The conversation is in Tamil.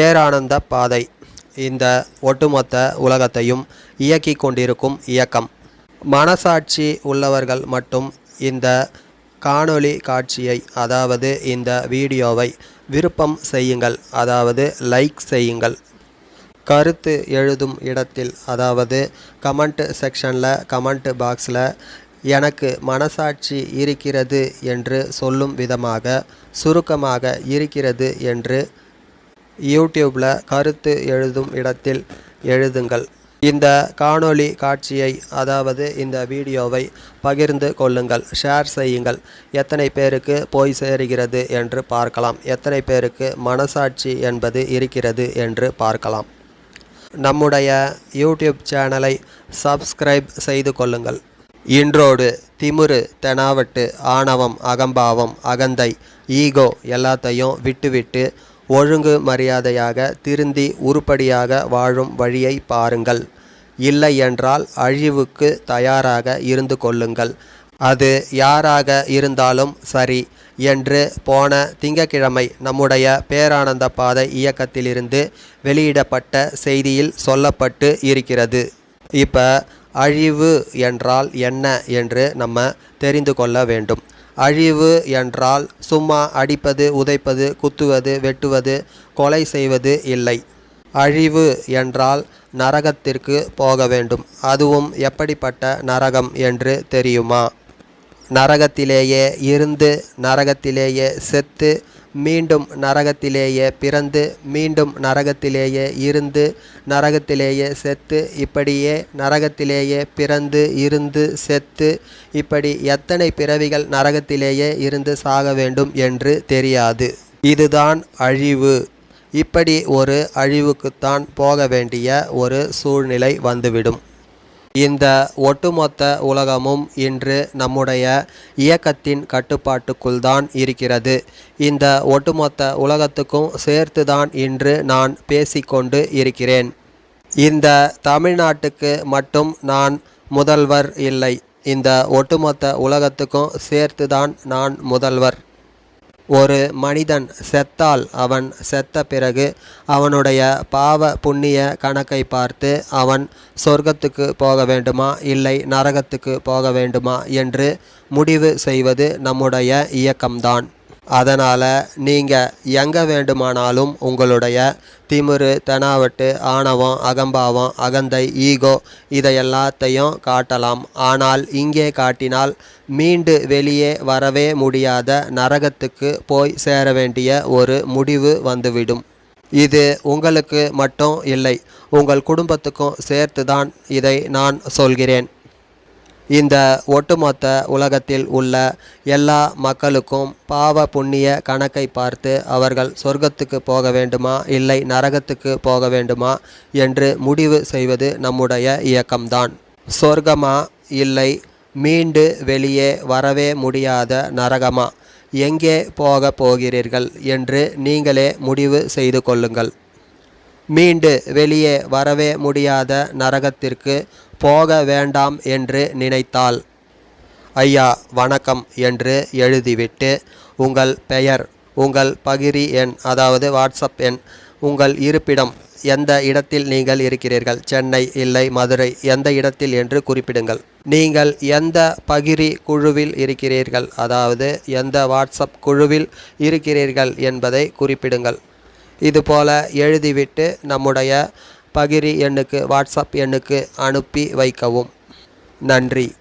பேரானந்த பாதை. இந்த ஒட்டுமொத்த உலகத்தையும் இயக்கி கொண்டிருக்கும் இயக்கம். மனசாட்சி உள்ளவர்கள் மட்டும் இந்த காணொளி காட்சியை அதாவது இந்த வீடியோவை விருப்பம் செய்யுங்கள். அதாவது லைக் செய்யுங்கள். கருத்து எழுதும் இடத்தில் அதாவது கமெண்ட் செக்ஷனில் கமெண்ட் பாக்ஸில் எனக்கு மனசாட்சி இருக்கிறது என்று சொல்லும் விதமாக சுருக்கமாக இருக்கிறது என்று யூடியூப்பில் கருத்து எழுதும் இடத்தில் எழுதுங்கள். இந்த காணொளி காட்சியை அதாவது இந்த வீடியோவை பகிர்ந்து கொள்ளுங்கள். ஷேர் செய்யுங்கள். எத்தனை பேருக்கு போய் சேருகிறது என்று பார்க்கலாம். எத்தனை பேருக்கு மனசாட்சி என்பது இருக்கிறது என்று பார்க்கலாம். நம்முடைய யூடியூப் சேனலை சப்ஸ்கிரைப் செய்து கொள்ளுங்கள். இன்றோடு திமுரு தெனாவட்டு ஆணவம் அகம்பாவம் அகந்தை ஈகோ எல்லாத்தையும் விட்டுவிட்டு ஒழுங்கு மரியாதையாக திருந்தி உருப்படியாக வாழும் வழியை பாருங்கள். இல்லை என்றால் அழிவுக்கு தயாராக இருந்து கொள்ளுங்கள். அது யாராக இருந்தாலும் சரி என்று போன திங்கட்கிழமை நம்முடைய பேரானந்த பாதை இயக்கத்திலிருந்து வெளியிடப்பட்ட செய்தியில் சொல்லப்பட்டு இருக்கிறது. இப்போ அழிவு என்றால் என்ன என்று நம்ம தெரிந்து கொள்ள வேண்டும். அழிவு என்றால் சும்மா அடிப்பது உதைப்பது குத்துவது வெட்டுவது கொலை செய்வது இல்லை. அழிவு என்றால் நரகத்திற்கு போக வேண்டும். அதுவும் எப்படிப்பட்ட நரகம் என்று தெரியுமா? நரகத்திலேயே இருந்து நரகத்திலேயே செத்து மீண்டும் நரகத்திலேயே பிறந்து மீண்டும் நரகத்திலேயே இருந்து நரகத்திலேயே செத்து இப்படியே நரகத்திலேயே பிறந்து இருந்து செத்து இப்படி எத்தனை பிறவிகள் நரகத்திலேயே இருந்து சாக வேண்டும் என்று தெரியாது. இதுதான் அழிவு. இப்படி ஒரு அழிவுக்குத்தான் போக வேண்டிய ஒரு சூழ்நிலை வந்துவிடும். இந்த ஒட்டுமொத்த உலகமும் இன்று நம்முடைய இயக்கத்தின் கட்டுப்பாட்டுக்குள் தான் இருக்கிறது. இந்த ஒட்டுமொத்த உலகத்துக்கும் சேர்த்துதான் இன்று நான் பேசிக்கொண்டு இருக்கிறேன். இந்த தமிழ்நாட்டுக்கு மட்டும் நான் முதல்வர் இல்லை. இந்த ஒட்டுமொத்த உலகத்துக்கும் சேர்த்துதான் நான் முதல்வர். ஒரு மனிதன் செத்தால் அவன் செத்த பிறகு அவனுடைய பாவ புண்ணிய கணக்கை பார்த்து அவன் சொர்க்கத்துக்கு போக வேண்டுமா? இல்லை நரகத்துக்கு போக வேண்டுமா? என்று முடிவு செய்வது நம்முடைய இயக்கம்தான். அதனால் நீங்கள் எங்கே வேண்டுமானாலும் உங்களுடைய திமிரு தெனாவட்டு ஆணவம் அகம்பாவம் அகந்தை ஈகோ இதை எல்லாத்தையும் காட்டலாம். ஆனால் இங்கே காட்டினால் மீண்டு வெளியே வரவே முடியாத நரகத்துக்கு போய் சேர வேண்டிய ஒரு முடிவு வந்துவிடும். இது உங்களுக்கு மட்டும் இல்லை உங்கள் குடும்பத்துக்கும் சேர்த்துதான் இதை நான் சொல்கிறேன். இந்த ஒட்டுமொத்த உலகத்தில் உள்ள எல்லா மக்களுக்கும் பாவ புண்ணிய கணக்கை பார்த்து அவர்கள் சொர்க்கத்துக்கு போக வேண்டுமா? இல்லை நரகத்துக்கு போக வேண்டுமா? என்று முடிவு செய்வது நம்முடைய இயக்கம்தான். சொர்க்கமா? இல்லை மீண்டு வெளியே வரவே முடியாத நரகமா? எங்கே போக போகிறீர்கள்? என்று நீங்களே முடிவு செய்து கொள்ளுங்கள். மீண்டு வெளியே வரவே முடியாத நரகத்திற்கு போக வேண்டாம் என்று நினைத்தாள். ஐயா வணக்கம் என்று எழுதிவிட்டு உங்கள் பெயர் உங்கள் பகிரி எண் அதாவது வாட்ஸ்அப் எண் உங்கள் இருப்பிடம் எந்த இடத்தில் நீங்கள் இருக்கிறீர்கள்? சென்னை இல்லை மதுரை எந்த இடத்தில்? என்று குறிப்பிடுங்கள். நீங்கள் எந்த பகிரி குழுவில் இருக்கிறீர்கள்? அதாவது எந்த வாட்ஸ்அப் குழுவில் இருக்கிறீர்கள்? என்பதை குறிப்பிடுங்கள். இதுபோல் எழுதிவிட்டு நம்முடைய பகிரி எண்ணுக்கு வாட்ஸ்அப் எண்ணுக்கு அனுப்பி வைக்கவும். நன்றி.